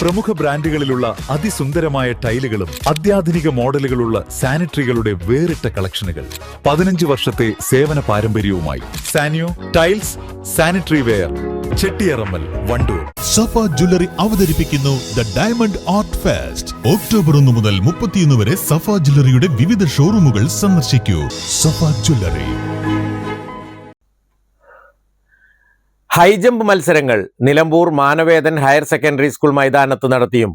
പ്രമുഖ ബ്രാൻഡുകളിലുള്ള അതിസുന്ദരമായ ടൈലുകളും അത്യാധുനിക മോഡലുകളുള്ള സാനിറ്ററികളുടെ വേറിട്ട കളക്ഷനുകൾ. പതിനഞ്ച് വർഷത്തെ സേവന പാരമ്പര്യവുമായി Saniyo tiles sanitary ware Chettiyarammal Wandoor. Safa jewellery അവതരിപ്പിക്കുന്നു the diamond art fest. October ഒന്ന് മുതൽ മുപ്പത്തിയൊന്ന് വരെ സഫ ജ്വല്ലറിയുടെ വിവിധ ഷോറൂമുകൾ സന്ദർശിക്കൂ. സഫ ജ്വല്ലറി. ഹൈജമ്പ് മത്സരങ്ങൾ Nilambur Manavedan higher secondary school മൈതാനത്ത് നടത്തിയും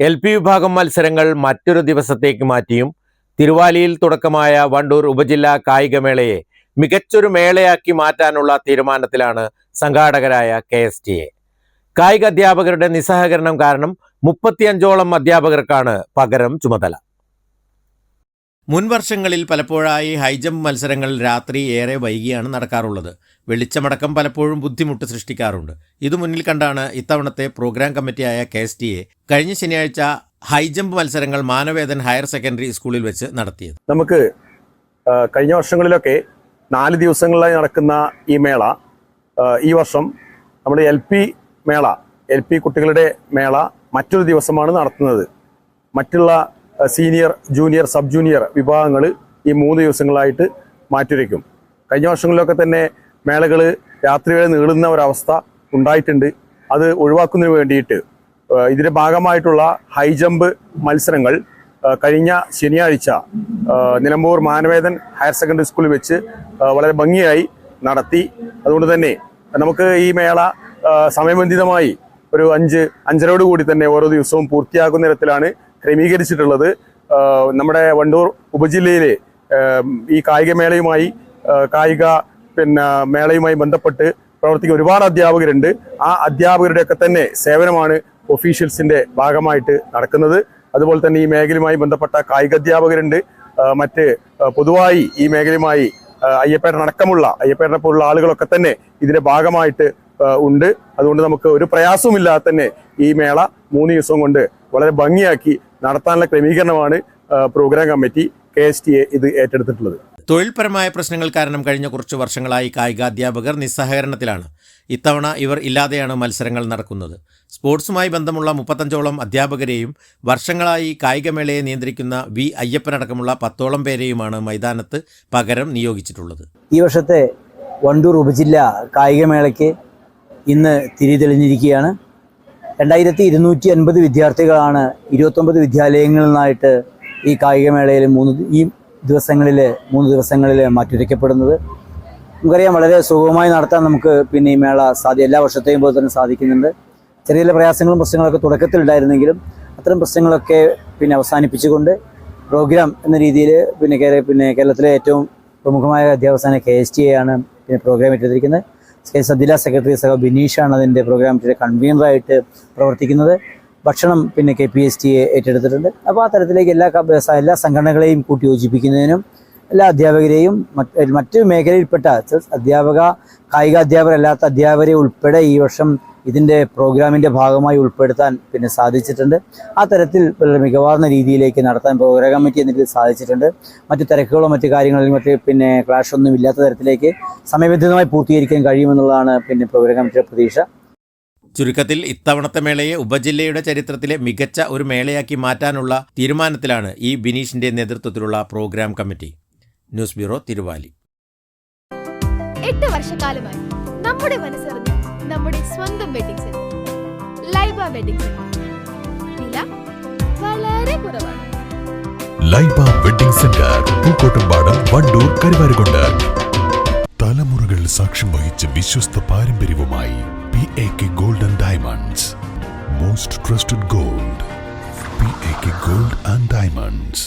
എൽ പി വിഭാഗം മത്സരങ്ങൾ മറ്റൊരു ദിവസത്തേക്ക് മാറ്റിയും തിരുവാലിയിൽ തുടക്കമായ വണ്ടൂർ ഉപജില്ലാ കായികമേളയെ മികച്ചൊരു മേളയാക്കി മാറ്റാനുള്ള തീരുമാനത്തിലാണ് സംഘാടകരായ കെ എസ് ടി എ. കായിക അധ്യാപകരുടെ നിസ്സഹകരണം കാരണം മുപ്പത്തിയഞ്ചോളം അധ്യാപകർക്കാണ് പകരം ചുമതല. മുൻ വർഷങ്ങളിൽ പലപ്പോഴായി ഹൈജമ്പ് മത്സരങ്ങൾ രാത്രി ഏറെ വൈകിയാണ് നടക്കാറുള്ളത്. വെളിച്ചമടക്കം പലപ്പോഴും ബുദ്ധിമുട്ട് സൃഷ്ടിക്കാറുണ്ട്. ഇത് മുന്നിൽ കണ്ടാണ് ഇത്തവണത്തെ പ്രോഗ്രാം കമ്മിറ്റിയായ കെ എസ് ടി എ കഴിഞ്ഞ ശനിയാഴ്ച ഹൈജമ്പ് മത്സരങ്ങൾ മാനവേദൻ ഹയർ സെക്കൻഡറി സ്കൂളിൽ വെച്ച് നടത്തിയത്. നമുക്ക് കഴിഞ്ഞ വർഷങ്ങളിലൊക്കെ നാല് ദിവസങ്ങളിലായി നടക്കുന്ന ഈ മേള ഈ വർഷം നമ്മുടെ എൽ പി മേള എൽ പി കുട്ടികളുടെ മേള മറ്റൊരു ദിവസമാണ് നടത്തുന്നത്. മറ്റുള്ള സീനിയർ ജൂനിയർ സബ് ജൂനിയർ വിഭാഗങ്ങൾ ഈ മൂന്ന് ദിവസങ്ങളായിട്ട് മാറ്റിവെക്കും. കഴിഞ്ഞ വർഷങ്ങളിലൊക്കെ തന്നെ മേളകൾ രാത്രി വരെ നീളുന്ന ഒരവസ്ഥ ഉണ്ടായിട്ടുണ്ട്. അത് ഒഴിവാക്കുന്നതിന് വേണ്ടിയിട്ട് ഇതിന്റെ ഭാഗമായിട്ടുള്ള ഹൈ ജമ്പ് മത്സരങ്ങൾ കഴിഞ്ഞ ശനിയാഴ്ച നിലമ്പൂർ മാനവേദൻ ഹയർ സെക്കൻഡറി സ്കൂളിൽ വെച്ച് വളരെ ഭംഗിയായി നടത്തി. അതുകൊണ്ട് തന്നെ നമുക്ക് ഈ മേള സമയബന്ധിതമായി ഒരു അഞ്ച് അഞ്ചരയോട് കൂടി തന്നെ ഓരോ ദിവസവും പൂർത്തിയാക്കുന്ന തരത്തിലാണ് ക്രമീകരിച്ചിട്ടുള്ളത്. നമ്മുടെ വണ്ടൂർ ഉപജില്ലയിലെ ഈ കായികമേളയുമായി കായിക പിന്നെ മേളയുമായി ബന്ധപ്പെട്ട് പ്രവർത്തിക്കുന്ന ഒരുപാട് അധ്യാപകരുണ്ട്. ആ അധ്യാപകരുടെയൊക്കെ തന്നെ സേവനമാണ് ഒഫീഷ്യൽസിന്റെ ഭാഗമായിട്ട് നടക്കുന്നത്. അതുപോലെ തന്നെ ഈ മേഖലയുമായി ബന്ധപ്പെട്ട കായിക അധ്യാപകരുണ്ട്. മറ്റ് പൊതുവായി ഈ മേഖലയുമായി ആ, അയ്യപ്പേട്ടൻ അടക്കമുള്ള അയ്യപ്പേട്ടനെ പോലുള്ള ആളുകളൊക്കെ തന്നെ ഇതിന്റെ ഭാഗമായിട്ട് ഉണ്ട്. അതുകൊണ്ട് നമുക്ക് ഒരു പ്രയാസവുമില്ലാതെ തന്നെ ഈ മേള മൂന്ന് ദിവസം കൊണ്ട് വളരെ ഭംഗിയാക്കി നടത്താനുള്ള ക്രമീകരണമാണ് program committee K S T A ഇത് ഏറ്റെടുത്തിട്ടുള്ളത്. തൊഴിൽപരമായ പ്രശ്നങ്ങൾ കാരണം കഴിഞ്ഞ കുറച്ച് വർഷങ്ങളായി കായികാധ്യാപകർ നിസ്സഹകരണത്തിലാണ്. ഇത്തവണ ഇവർ ഇല്ലാതെയാണ് മത്സരങ്ങൾ നടക്കുന്നത്. സ്പോർട്സുമായി ബന്ധമുള്ള മുപ്പത്തഞ്ചോളം അധ്യാപകരെയും വർഷങ്ങളായി കായികമേളയെ നിയന്ത്രിക്കുന്ന വി അയ്യപ്പനടക്കമുള്ള പത്തോളം പേരെയുമാണ് മൈതാനത്ത് പകരം നിയോഗിച്ചിട്ടുള്ളത്. ഈ വർഷത്തെ വണ്ടൂർ ഉപജില്ല കായികമേളയ്ക്ക് ഇന്ന് തിരി തെളിഞ്ഞിരിക്കുകയാണ്. രണ്ടായിരത്തി ഇരുന്നൂറ്റി അൻപത് വിദ്യാർത്ഥികളാണ് ഇരുപത്തൊമ്പത് വിദ്യാലയങ്ങളിൽ നിന്നായിട്ട് ഈ കായികമേളയിൽ മൂന്ന് ഈ ദിവസങ്ങളിൽ മൂന്ന് ദിവസങ്ങളിൽ മാറ്റിവെക്കപ്പെടുന്നത്. നമുക്കറിയാം വളരെ സുഗമമായി നടത്താൻ നമുക്ക് പിന്നെ ഈ മേള സാധ്യ എല്ലാ വർഷത്തെയും പോലെ തന്നെ സാധിക്കുന്നുണ്ട്. ചെറിയ ചില പ്രയാസങ്ങളും പ്രശ്നങ്ങളൊക്കെ തുടക്കത്തിൽ ഉണ്ടായിരുന്നെങ്കിലും അത്തരം പ്രശ്നങ്ങളൊക്കെ പിന്നെ അവസാനിപ്പിച്ചുകൊണ്ട് പ്രോഗ്രാം എന്ന രീതിയിൽ പിന്നെ പിന്നെ കേരളത്തിലെ ഏറ്റവും പ്രമുഖമായ അധ്യാപകസ്ഥാന കെ എസ് ടി എ ആണ് പിന്നെ പ്രോഗ്രാം എസ് ജില്ലാ സെക്രട്ടറി സഹ ബിനീഷാണ് അതിന്റെ പ്രോഗ്രാമിന്റെ കൺവീനറായിട്ട് പ്രവർത്തിക്കുന്നത്. ഭക്ഷണം പിന്നെ കെ പി എസ് ടി ഏറ്റെടുത്തിട്ടുണ്ട്. അപ്പോൾ ആ തരത്തിലേക്ക് എല്ലാ എല്ലാ സംഘടനകളെയും കൂട്ടി യോജിപ്പിക്കുന്നതിനും എല്ലാ അധ്യാപകരെയും മറ്റ് മേഖലയിൽപ്പെട്ട അധ്യാപക കായിക അധ്യാപകരല്ലാത്ത അധ്യാപകരെ ഉൾപ്പെടെ ഈ വർഷം ഇതിന്റെ പ്രോഗ്രാമിന്റെ ഭാഗമായി ഉൾപ്പെടുത്താൻ പിന്നെ സാധിച്ചിട്ടുണ്ട്. ആ തരത്തിൽ വളരെ മികവാർന്ന രീതിയിലേക്ക് നടത്താൻ പ്രോഗ്രാം കമ്മിറ്റി എന്നിട്ട് സാധിച്ചിട്ടുണ്ട്. മറ്റ് തിരക്കുകളോ മറ്റു കാര്യങ്ങളിൽ മറ്റ് പിന്നെ ക്ലാഷ് ഒന്നും ഇല്ലാത്ത തരത്തിലേക്ക് സമയബന്ധിതമായി പൂർത്തീകരിക്കാൻ കഴിയുമെന്നുള്ളതാണ് പിന്നെ പ്രോഗ്രാം കമ്മിറ്റിയുടെ പ്രതീക്ഷ. ചുരുക്കത്തിൽ ഇത്തവണത്തെ മേളയെ ഉപജില്ലയുടെ ചരിത്രത്തിലെ മികച്ച ഒരു മേളയാക്കി മാറ്റാനുള്ള തീരുമാനത്തിലാണ് ഈ ബിനീഷിന്റെ നേതൃത്വത്തിലുള്ള program committee. News bureau Thiruvali. എട്ട് വർഷക്കാലമായി നമ്മുടെ മനസ്സറിഞ്ഞ് നമ്മുടെ സ്വന്തം wedding centre Laiba wedding centre വില വളരെ കുറവാണ്. Laiba wedding centre Pookkottumpadam Wandoor Karuvarakundu. തലമുറകൾ സാക്ഷ്യം വഹിച്ച വിശ്വസ്ത പാരമ്പര്യവുമായി P A K gold and diamonds most trusted gold P A K gold and diamonds